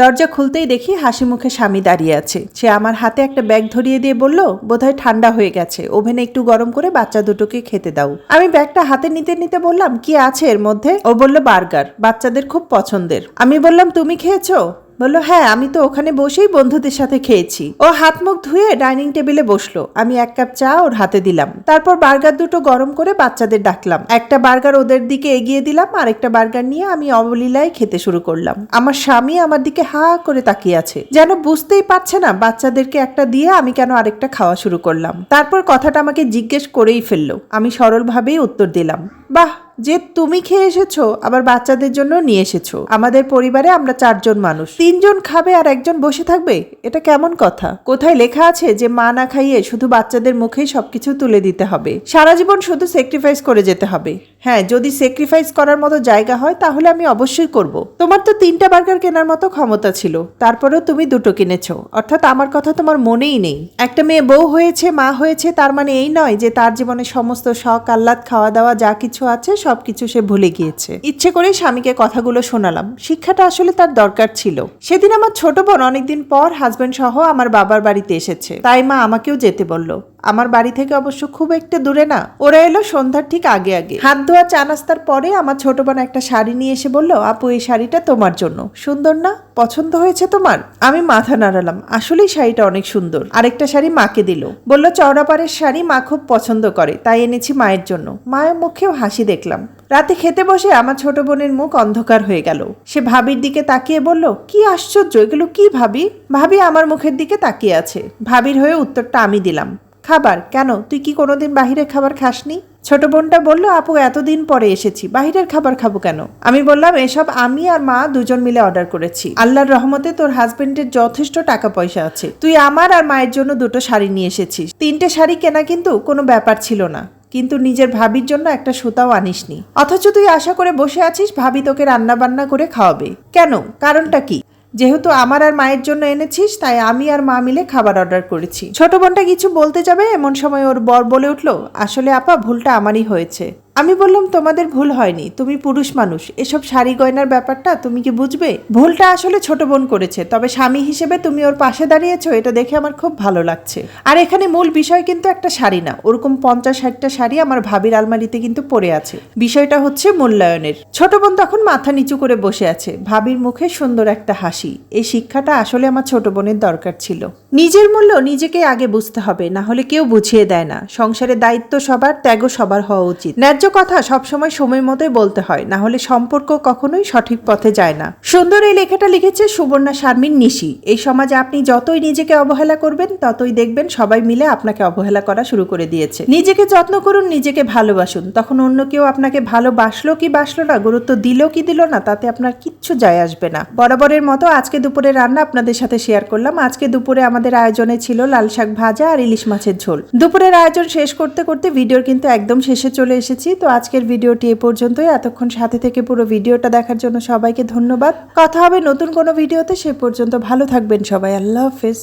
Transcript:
দরজা খুলতেই দেখি হাসি মুখে স্বামী দাঁড়িয়ে আছে। সে আমার হাতে একটা ব্যাগ ধরিয়ে দিয়ে বলল, বোধহয় ঠান্ডা হয়ে গেছে। ওভেনে একটু গরম করে বাচ্চা দুটোকে খেতে দাও। আমি ব্যাগটা হাতে নিতে নিতে বললাম, কি আছে এর মধ্যে? ও বলল, বার্গার। বাচ্চাদের খুব পছন্দের। আমি বললাম, তুমি খেয়েছো? বলল হ্যাঁ আমি তো ওখানে বসেই বন্ধুদের সাথে খেয়েছি। ও হাত মুখ ধুয়ে ডাইনিং টেবিলে বসল। আমি এক কাপ চা ওর হাতে দিলাম। তারপর বার্গার দুটো গরম করে বাচ্চাদের ডাকলাম। একটা বার্গার ওদের দিকে এগিয়ে দিলাম আর একটা বার্গার নিয়ে আমি অবলীলায় খেতে শুরু করলাম। আমার স্বামী আমার দিকে হা করে তাকিয়ে আছে। যেন বুঝতেই পারছে না, বাচ্চাদেরকে একটা দিয়ে আমি কেন আরেকটা খাওয়া শুরু করলাম। তারপর কথাটা আমাকে জিজ্ঞেস করেই ফেলল। আমি সরলভাবেই উত্তর দিলাম, বাহ যে তুমি খেয়ে এসেছ, আবার বাচ্চাদের জন্য নিয়ে এসেছ। আমাদের পরিবারে আমরা চারজন মানুষ। তিনজন খাবে আর একজন বসে থাকবে? এটা কেমন কথা? কোথায় লেখা আছে যে মা না খাইয়ে শুধু বাচ্চাদের মুখেই সবকিছু তুলে দিতে হবে? সারা জীবন শুধু স্যাক্রিফাইস করে যেতে হবে। হ্যাঁ যদি স্যাক্রিফাইস করার মতো জায়গা হয়, তাহলে আমি অবশ্যই করব। তোমার তো তিনটা বার্গার কেনার মতো ক্ষমতা ছিল। তারপরেও তুমি দুটো কিনেছো। অর্থাৎ আমার কথা তোমার মনেই নেই। একটা মেয়ে বউ হয়েছে, মা হয়েছে, তার মানে এই নয় যে তার জীবনে সমস্ত শখ, আহ্লাদ খাওয়া দাওয়া যা কিছু আছে সবকিছু সে ভুলে গিয়েছে। ইচ্ছে করে স্বামীকে কথাগুলো শোনালাম। শিক্ষাটা আসলে তার দরকার ছিল। সেদিন আমার ছোট বোন অনেকদিন পর হাজবেন্ড সহ আমার বাবার বাড়িতে এসেছে। তাই মা আমাকেও যেতে বলল। আমার বাড়ি থেকে অবশ্য খুব একটা দূরে না। ওরা এলো সন্ধ্যার ঠিক আগে আগে। হাত ধোয়া চা নাস্তার পরে আমার ছোট বোন একটা শাড়ি নিয়ে এসে বলল, আপু, এই শাড়িটা তোমার জন্য। সুন্দর না? পছন্দ হয়েছে তোমার? আমি মাথা নাড়ালাম, আসলেই শাড়িটা অনেক সুন্দর। আরেকটা শাড়ি মাকে দিল। বলল, চওড়াপাড়ের শাড়ি মা খুব পছন্দ করে, তাই এনেছি মায়ের জন্য। মায়ের মুখেও হাসি দেখলাম। রাতে খেতে বসে আমার ছোট বোনের মুখ অন্ধকার হয়ে গেল। সে ভাবির দিকে তাকিয়ে বলল, কি আশ্চর্য, এগুলো কি ভাবি? ভাবি আমার মুখের দিকে তাকিয়ে আছে। ভাবির হয়ে উত্তরটা আমি দিলাম। খাবার? কেন? তুই কি কোনোদিন বাহিরের খাবার খাসনি? ছোট বোনটা বলল, আপু, এতদিন পরে এসেছি। বাহিরের খাবার খাব কেন? আমি বললাম, এসব আমি আর মা দুজন মিলে অর্ডার করেছি। আল্লাহর রহমতে তোর হাজবেন্ডের যথেষ্ট টাকা পয়সা আছে। তুই আমার আর মায়ের জন্য দুটো শাড়ি নিয়ে এসেছিস। তিনটে শাড়ি কেনা কিন্তু কোনো ব্যাপার ছিল না। কিন্তু নিজের ভাবির জন্য একটা সুতাও আনিসনি। অথচ তুই আশা করে বসে আছিস, ভাবি তোকে রান্না বান্না করে খাওয়াবে। কেন? কারণটা কি? যেহেতু আমার আর মায়ের জন্য এনেছিস, তাই আমি আর মা মিলে খাবার অর্ডার করেছি। ছোট বোনটা কিছু বলতে যাবে? এমন সময় ওর বর বলে উঠল, আসলে আপা, ভুলটা আমারই হয়েছে। আমি বললাম, তোমাদের ভুল হয়নি। তুমি পুরুষ মানুষ। এসব শাড়ি গয়নার ব্যাপারটা তুমি কি বুঝবে? ভুলটা আসলে ছোট বোন করেছে, তবে স্বামী হিসেবে তুমি ওর পাশে দাঁড়িয়েছো, এটা দেখে আমার খুব ভালো লাগছে। আর এখানে মূল বিষয় কিন্তু একটা শাড়ি না, ওরকম পঞ্চাশ ষাটটা শাড়ি আমার ভাবির আলমারিতে কিন্তু পড়ে আছে। বিষয়টা হচ্ছে মূল্যায়নের। ছোট বোন তখন মাথা নিচু করে বসে আছে, ভাবির মুখে সুন্দর একটা হাসি। এই শিক্ষাটা আসলে আমার ছোট বোনের দরকার ছিল। নিজের মূল্য নিজেকে আগে বুঝতে হবে, না হলে কেউ বুঝিয়ে দেয় না। সংসারের দায়িত্ব সবার, ত্যাগও সবার হওয়া উচিত। ন্যায্য কথা সবসময় সময় মতোই বলতে হয়, না হলে সম্পর্ক কখনোই সঠিক পথে যায় না। সুন্দর এই লেখাটা লিখেছে সুবর্ণা শারমিন নিশি। এই সমাজে আপনি যতই নিজেকে অবহেলা করবেন, ততই দেখবেন সবাই মিলে আপনাকে অবহেলা করা শুরু করে দিয়েছে। নিজেকে যত্ন করুন, নিজেকে ভালোবাসুন। তখন অন্য কেউ আপনাকে ভালোবাসলো কি বাসলো না, গুরুত্ব দিল কি দিল না, তাতে আপনার কিচ্ছু যায় আসবে না। বরাবরের মতো আজকে দুপুরে রান্না আপনাদের সাথে শেয়ার করলাম। আজকে দুপুরে আমাদের আয়োজনে ছিল লাল শাক ভাজা আর ইলিশ মাছের ঝোল। দুপুরের আয়োজন শেষ করতে করতে ভিডিওর কিন্তু একদম শেষে চলে এসেছি। তো আজকের ভিডিওটি এ পর্যন্তই। এতক্ষণ সাথে থেকে পুরো ভিডিওটা দেখার জন্য সবাইকে ধন্যবাদ। কথা হবে নতুন কোনো ভিডিওতে। সে পর্যন্ত ভালো থাকবেন সবাই। আল্লাহ হাফেজ।